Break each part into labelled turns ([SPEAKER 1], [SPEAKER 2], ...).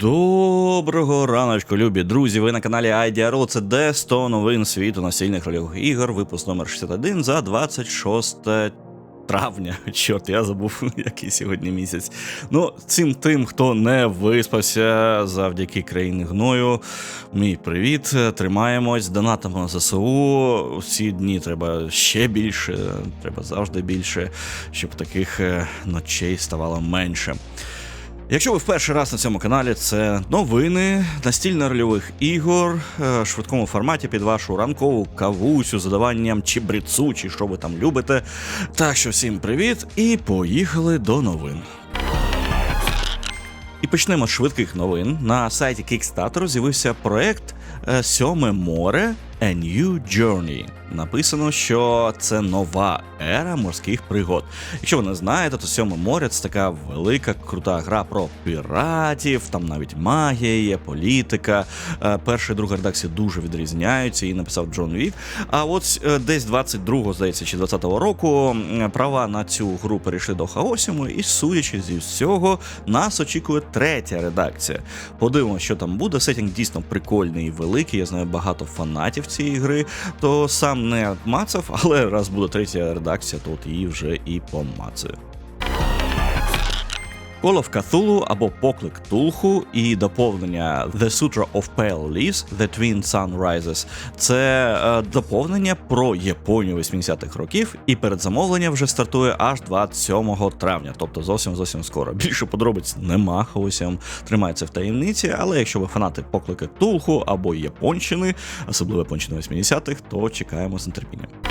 [SPEAKER 1] Доброго раночку, любі друзі. Ви на каналі IDRO. Це де 100 новин світу настільних рольових ігор, випуск номер 61 за 26 травня. Чорт, я забув, який сьогодні місяць. Ну, цим тим, хто не виспався завдяки країни гною. Мій привіт. Тримаємось, донатимо на ЗСУ. Всі дні треба ще більше, треба завжди більше, щоб таких е, ночей ставало менше. Якщо ви в перший раз на цьому каналі, це новини настільно-рольових ігор е, в швидкому форматі під вашу ранкову кавусю, задаванням чи брицу, чи що ви там любите. Так що всім привіт і поїхали до новин. І почнемо з швидких новин. На сайті Kickstarter з'явився проект е, Сьоме море A New Journey. Написано, що це нова ера морських пригод. Якщо ви не знаєте, то сьоме море це така велика крута гра про піратів, там навіть магія є, політика. Е, Перша і друга редакція дуже відрізняються, її написав Джон Вік. А от е, десь 22-го, здається, чи 20-го року права на цю гру перейшли до Хаосіму, і судячи зі всього, нас очікує третя редакція. Подивимося, що там буде. Сетінг дійсно прикольний і великий. Я знаю багато фанатів цієї гри, то сам не мацав, але раз буде третя редакція, то от її вже і помацаю. Call of Cthulhu або Поклик Тулху і доповнення The Sutra of Pale Leaves The Twin Sunrises – це е, доповнення про Японію 80-х років, і передзамовлення вже стартує аж 27 травня, тобто зовсім зовсім скоро. Більше подробиць нема, Хаосіум тримається в таємниці, але якщо ви фанати поклики Тулху або Японщини, особливо Японщини 80-х, то чекаємо з нетерпінням.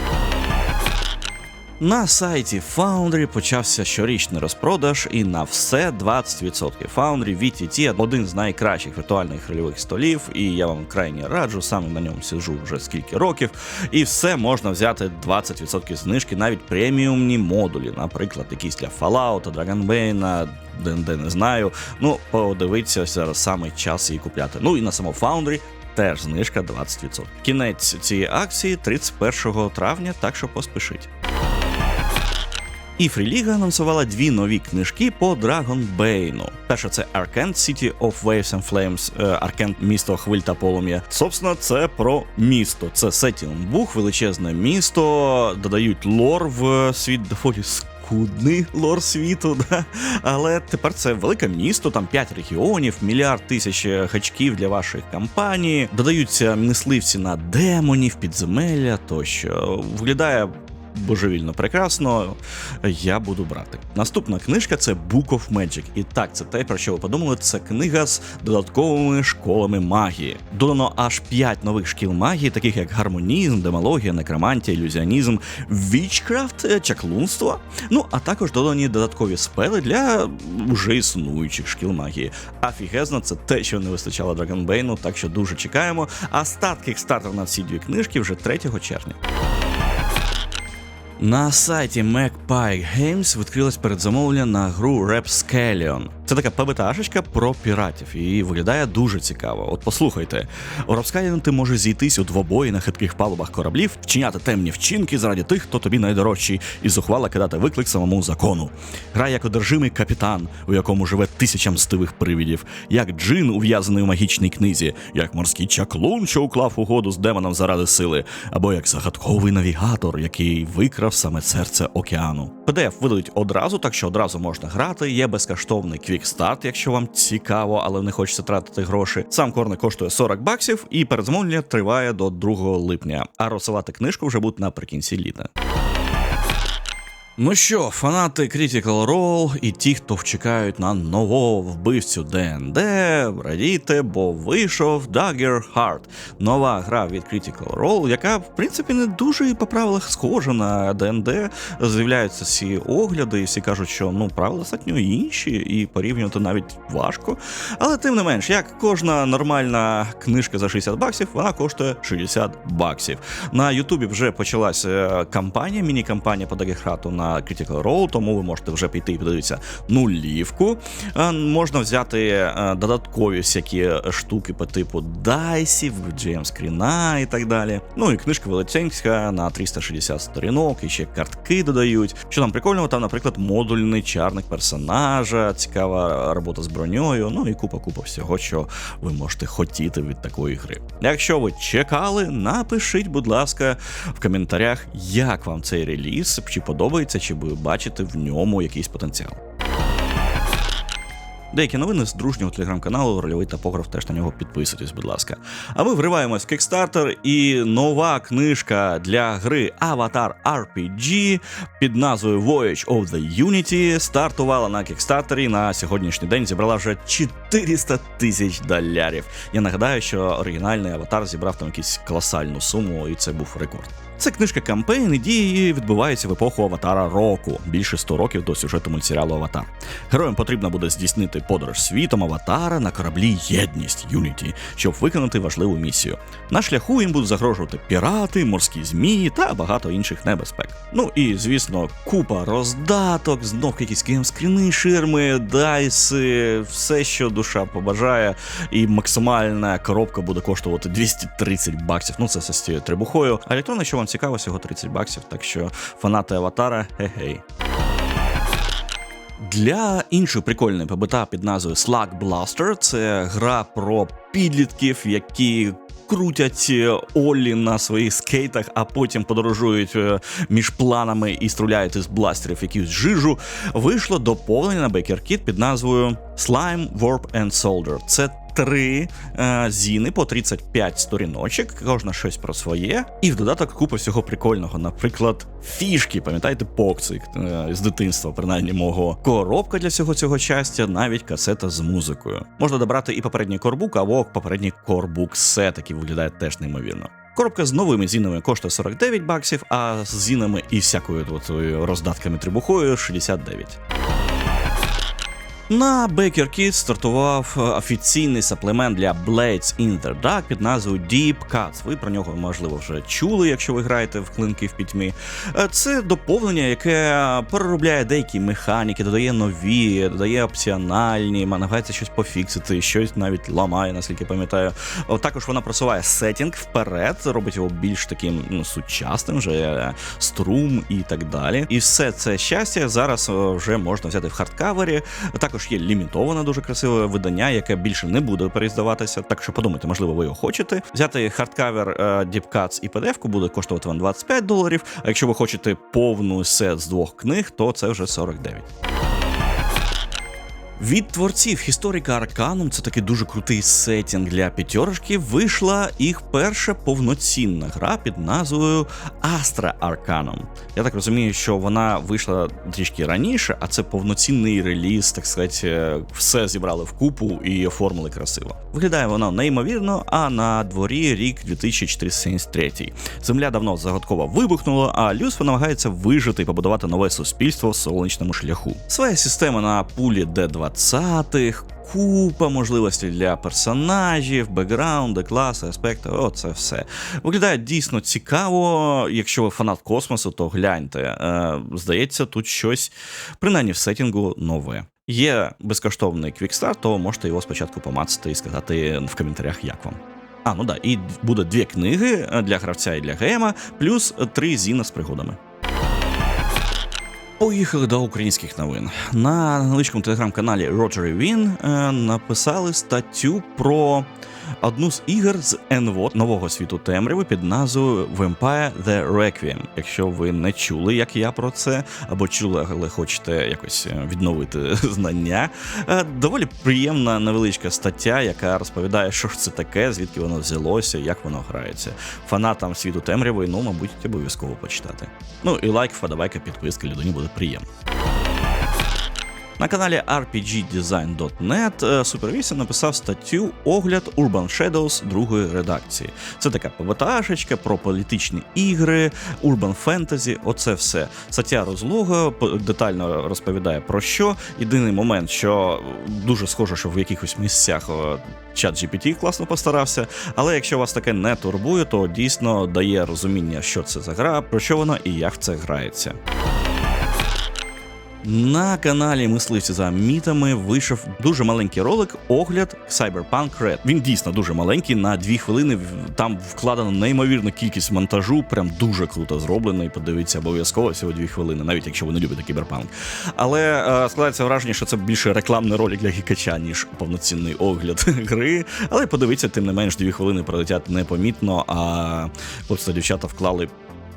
[SPEAKER 1] На сайті Foundry почався щорічний розпродаж, і на все 20%. Foundry VTT – один з найкращих віртуальних рольових столів, і я вам крайні раджу, саме на ньому сиджу вже скільки років. І все можна взяти 20% знижки, навіть преміумні модулі, наприклад, якісь для Fallout, Dragon Bane, ДНД не знаю. Ну, подивіться зараз саме час її купляти. Ну і на само Foundry теж знижка 20%. Кінець цієї акції 31 травня, так що поспішіть. І Фріліга анонсувала дві нові книжки по Драгонбейну. Перша це Arkent City of Waves and Flames, е, Arkent місто хвиль та полум'я. Собственно, це про місто. Це сетінг бух, величезне місто, додають лор в світ доволі скудний лор світу, да? але тепер це велике місто, там 5 регіонів, мільярд тисяч гачків для вашої кампанії. Додаються мисливці на демонів, підземелля тощо. Виглядає божевільно прекрасно. Я буду брати. Наступна книжка це Book of Magic. І так, це те, про що ви подумали. Це книга з додатковими школами магії. Додано аж 5 нових шкіл магії, таких як гармонізм, демологія, некромантія, ілюзіонізм, вічкрафт, е, чаклунство. Ну а також додані додаткові спели для вже існуючих шкіл магії. Афігезно, це те, що не вистачало Драгонбейну, так що дуже чекаємо. А старт кікстартер на всі дві книжки вже 3 червня. На сайті MacPie Games відкрилось передзамовлення на гру Rapscallion. Це така ПБТАшечка про піратів і виглядає дуже цікаво. От послухайте, ти можеш зійтись у двобої на хитких палубах кораблів, вчиняти темні вчинки заради тих, хто тобі найдорожчий, і зухвало кидати виклик самому закону. Грай як одержимий капітан, у якому живе тисяча мстивих привідів, як джин, ув'язаний у магічній книзі, як морський чаклун, що уклав угоду з демоном заради сили, або як загадковий навігатор, який викрав саме серце океану. PDF видають одразу, так що одразу можна грати. Є безкоштовний квікстарт, якщо вам цікаво, але не хочеться тратити гроші. Сам корне коштує 40 баксів, і передзамовлення триває до 2 липня. А розсилати книжку вже будуть наприкінці літа. Ну що, фанати Critical Role і ті, хто чекають на нового вбивцю ДНД, радійте, бо вийшов Dagger Heart. Нова гра від Critical Role, яка, в принципі, не дуже по правилах схожа на ДНД. З'являються всі огляди, і всі кажуть, що ну правила достатньо інші, і порівнювати навіть важко. Але тим не менш, як кожна нормальна книжка за 60 баксів, вона коштує 60 баксів. На Ютубі вже почалася кампанія, міні-кампанія по Dagger Heart на Critical Role, тому ви можете вже піти і подивитися нулівку. Е, можна взяти е, додаткові всякі штуки по типу дайсів, GM скріна і так далі. Ну і книжка величенська на 360 сторінок, і ще картки додають. Що там прикольного, там, наприклад, модульний чарник персонажа, цікава робота з броньою, ну і купа-купа всього, що ви можете хотіти від такої гри. Якщо ви чекали, напишіть, будь ласка, в коментарях, як вам цей реліз, чи подобається, чи ви бачите в ньому якийсь потенціал. Деякі новини з дружнього телеграм-каналу Рольовий топограф теж на нього підписуйтесь, будь ласка. А ми вриваємось в Kickstarter і нова книжка для гри Avatar RPG під назвою Voyage of the Unity стартувала на Кікстартері. На сьогоднішній день зібрала вже 400 тисяч долярів. Я нагадаю, що оригінальний аватар зібрав там якусь колосальну суму, і це був рекорд. Це книжка кампейн і дії відбуваються в епоху Аватара року, більше 100 років до сюжету мультсеріалу Аватар. Героям потрібно буде здійснити подорож світом Аватара на кораблі Єдність Юніті, щоб виконати важливу місію. На шляху їм будуть загрожувати пірати, морські змії та багато інших небезпек. Ну і звісно, купа роздаток, знов якісь геймскріни, ширми, дайси, все, що душа побажає, і максимальна коробка буде коштувати 230 баксів. Ну це все з трибухою. А електронна, що вам цікаво, всього 30 баксів, так що фанати аватара, гей-гей. Для іншої прикольної ПБТА під назвою Slug Blaster це гра про підлітків, які крутять Оллі на своїх скейтах, а потім подорожують е, між планами і стріляють із бластерів якусь жижу. Вийшло доповнення на Baker Kit під назвою Slime, Warp and Soldier. Це Три е, зіни по 35 сторіночок, кожна щось про своє, і в додаток купа всього прикольного. Наприклад, фішки, пам'ятаєте, покцик е, з дитинства, принаймні мого коробка для всього цього щастя, навіть касета з музикою. Можна добрати і попередній корбук, або попередній корбук сет, який виглядає теж неймовірно. Коробка з новими зінами коштує 49 баксів, а з зінами і всякою роздатками трибухою 69. На Baker Kids стартував е, офіційний саплемент для Blades in the Dark під назвою Deep Cuts. Ви про нього, можливо, вже чули, якщо ви граєте в клинки в пітьмі. Е, це доповнення, яке переробляє деякі механіки, додає нові, додає опціональні, намагається щось пофіксити, щось навіть ламає, наскільки пам'ятаю. Також вона просуває сетінг вперед, робить його більш таким ну, сучасним, вже е, струм і так далі. І все це щастя зараз вже можна взяти в хардкавері. Також також є лімітоване дуже красиве видання, яке більше не буде переіздаватися. Так що подумайте, можливо, ви його хочете. Взяти хардкавер е, Deep Cuts і PDF буде коштувати вам 25 доларів. А якщо ви хочете повну сет з двох книг, то це вже 49. Від творців історика Арканум, це такий дуже крутий сетінг для п'ятерочки, вийшла їх перша повноцінна гра під назвою Astra Arcanum. Я так розумію, що вона вийшла трішки раніше, а це повноцінний реліз, так сказати, все зібрали в купу і оформили красиво. Виглядає вона неймовірно, а на дворі рік 2473. Земля давно загадково вибухнула, а Люсфа намагається вижити і побудувати нове суспільство в сонячному шляху. Своя система на пулі D2 20-х, купа можливостей для персонажів, бекграунди, класи, аспекти. Оце все. Виглядає дійсно цікаво. Якщо ви фанат космосу, то гляньте. Е, Здається, тут щось, принаймні в сетінгу, нове. Є безкоштовний квікстарт, то можете його спочатку помацати і сказати в коментарях, як вам. А, ну да, і буде дві книги для гравця і для гейма, плюс три зіна з пригодами. Поїхали до українських новин. На невеличкому телеграм-каналі Rotary Win е, написали статтю про одну з ігор з НВО нового світу темряви під назвою Vampire The Requiem. Якщо ви не чули, як я про це, або чули, але хочете якось е, відновити знання. Е, доволі приємна невеличка стаття, яка розповідає, що ж це таке, звідки воно взялося, як воно грається. Фанатам світу темряви, ну, мабуть, обов'язково почитати. Ну і лайк, вподобайка, підписка, людині буде приємно. На каналі RPGDesign.net е, 8 написав статтю Огляд Urban Shadows другої редакції. Це така ПВТАшечка про політичні ігри, Urban Fantasy, оце все. Стаття розлога детально розповідає про що. Єдиний момент, що дуже схоже, що в якихось місцях чат GPT класно постарався. Але якщо вас таке не турбує, то дійсно дає розуміння, що це за гра, про що вона і як це грається. На каналі Мисливці за мітами вийшов дуже маленький ролик огляд Cyberpunk Red. Він дійсно дуже маленький, на дві хвилини. Там вкладено неймовірну кількість монтажу, прям дуже круто зроблений. Подивіться обов'язково всього дві хвилини, навіть якщо ви не любите кіберпанк. Але е, складається враження, що це більше рекламний ролик для гікача, ніж повноцінний огляд гри. Але подивіться, тим не менш, дві хвилини пролетять непомітно, а хлопці та дівчата вклали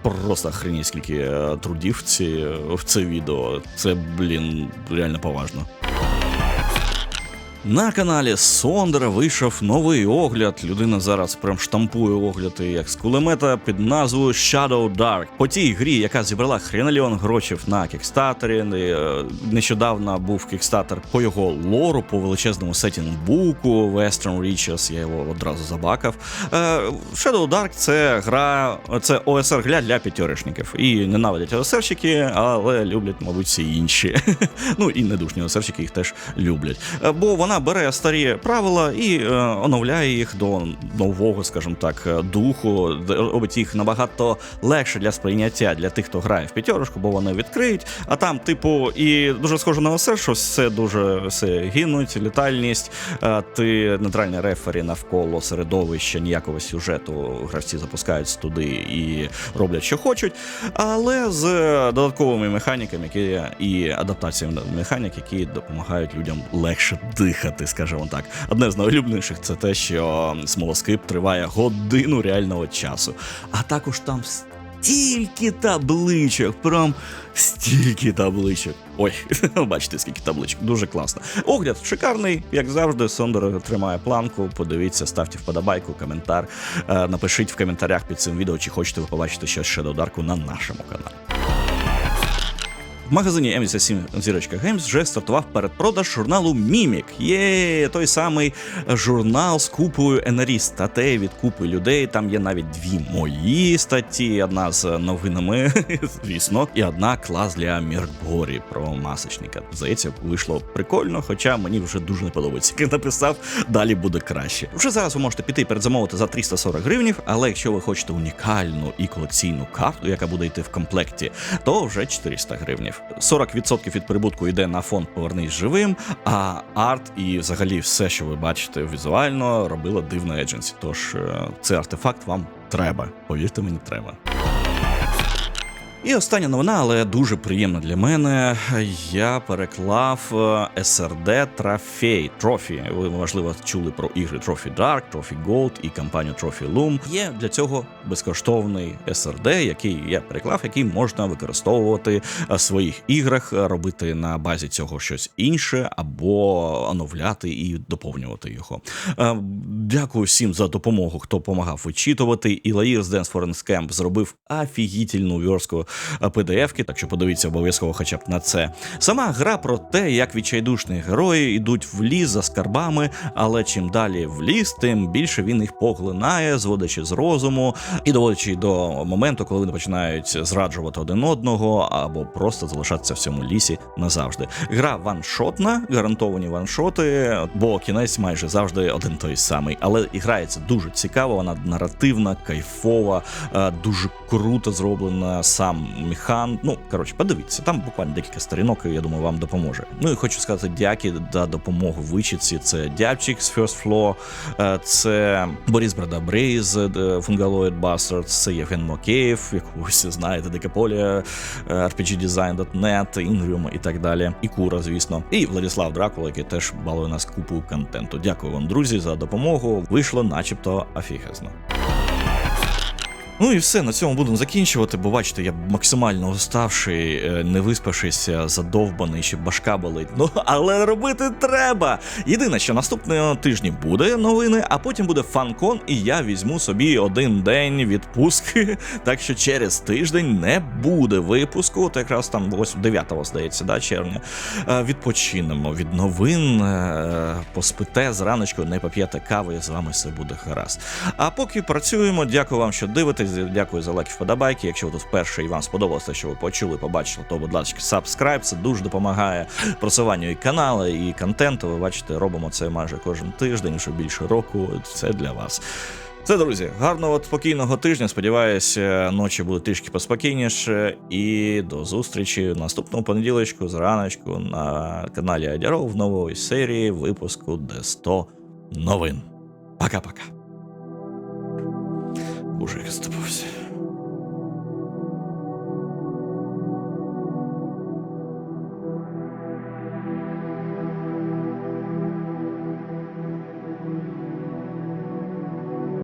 [SPEAKER 1] Просто охренеть, скільки е, трудів ці, в це відео. Це, блін, реально поважно. На каналі Сондера вийшов новий огляд. Людина зараз прям штампує огляди як з кулемета під назвою Shadow Dark. По тій грі, яка зібрала хренальйон грошей на кікстатері. Е, Нещодавно був кікстатер по його лору, по величезному сетінгбуку Western Reaches, я його одразу забакав. Е, Shadow Dark це гра, це ОСР гля для п'ятьоришників. І ненавидять ОСРщики, але люблять, мабуть, всі інші. ну і недушні ОСРщики їх теж люблять. Е, Бо вона бере старі правила і е, оновляє їх до нового, скажімо так, е, духу, робить їх набагато легше для сприйняття для тих, хто грає в п'ятерочку, бо вони відкриють. А там, типу, і дуже схоже на ОСР, що все дуже все гинуть, літальність, е, ти нейтральний рефері навколо середовища, ніякого сюжету гравці запускаються туди і роблять, що хочуть. Але з додатковими механіками, які і адаптаціями механік, які допомагають людям легше дихати, скажімо так. Одне з найулюбленіших це те, що смолоскип триває годину реального часу. А також там стільки табличок, прям стільки табличок. Ой, бачите, скільки табличок, дуже класно. Огляд шикарний, як завжди. Сондер тримає планку. Подивіться, ставте вподобайку, коментар. Е, Напишіть в коментарях під цим відео, чи хочете ви побачити щось Shadow Dark на нашому каналі. Магазині M87 Зірочка Games вже стартував передпродаж журналу Мімік. Є той самий журнал з купою НРІ статей від купи людей. Там є навіть дві мої статті, одна з новинами, звісно, і одна клас для Міркборі про масочника. Здається, вийшло прикольно, хоча мені вже дуже не подобається. Як написав, далі буде краще. Вже зараз ви можете піти передзамовити за 340 гривнів, але якщо ви хочете унікальну і колекційну карту, яка буде йти в комплекті, то вже 400 гривнів. 40% від прибутку йде на фонд Повернись живим, а арт і взагалі все, що ви бачите візуально, робила дивна едженсі. Тож е, цей артефакт вам треба. Повірте мені, треба. І остання новина, але дуже приємна для мене. Я переклав е, SRD Trophy. Trophy. Ви можливо чули про ігри Trophy Dark, Trophy Gold і кампанію Trophy Loom. Є для цього безкоштовний SRD, який я переклав, який можна використовувати е, в своїх іграх, е, робити на базі цього щось інше або оновляти і доповнювати його. Е, Дякую всім за допомогу, хто допомагав вичитувати. І з Dance Foreign Camp зробив офігітельну верстку PDF-ки, так що подивіться обов'язково хоча б на це. Сама гра про те, як відчайдушні герої йдуть в ліс за скарбами, але чим далі в ліс, тим більше він їх поглинає, зводячи з розуму і доводячи до моменту, коли вони починають зраджувати один одного або просто залишатися в цьому лісі назавжди. Гра ваншотна, гарантовані ваншоти, бо кінець майже завжди один той самий. Але і грається дуже цікаво, вона наративна, кайфова, е, дуже круто зроблена сам механ. Ну коротше, подивіться, там буквально декілька сторінок, я думаю, вам допоможе. Ну і хочу сказати дяки за допомогу вичитці. Це Дябчик з First Floor, е, це Борис Брадабрей з е, Fungaloid Bastards, це Євген Мокеєв, яку всі знаєте, Декаполія, е, RPGDesign.net, Ingrium і так далі. І Кура, звісно. І Владислав Дракула, який теж балує нас купою контенту. Дякую вам, друзі, за допомогу. Вийшло, начебто, офігезно. Ну і все, на цьому будемо закінчувати, бо бачите, я максимально уставший, е, не виспавшися, задовбаний, ще башка болить. Ну, але робити треба. Єдине, що наступного тижні буде новини, а потім буде фанкон, і я візьму собі один день відпустки. Так що через тиждень не буде випуску. От якраз там 8, 9 здається, да, червня. Е, Відпочинемо від новин, е, поспите зраночку, не поп'єте кави, з вами все буде гаразд. А поки працюємо, дякую вам, що дивитесь. Дякую за лайки, вподобайки. Якщо ви тут вперше і вам сподобалося, що ви почули, побачили, то будь ласка, сабскрайб. Це дуже допомагає просуванню і каналу, і контенту. Ви бачите, робимо це майже кожен тиждень, що більше року. Це для вас. Це, друзі, гарного спокійного тижня. Сподіваюся, е, ночі буде трішки поспокійніше. І до зустрічі в наступному понеділочку з раночку на каналі Адяров в нової серії випуску Д100 новин. Пока-пока. Боже, -пока.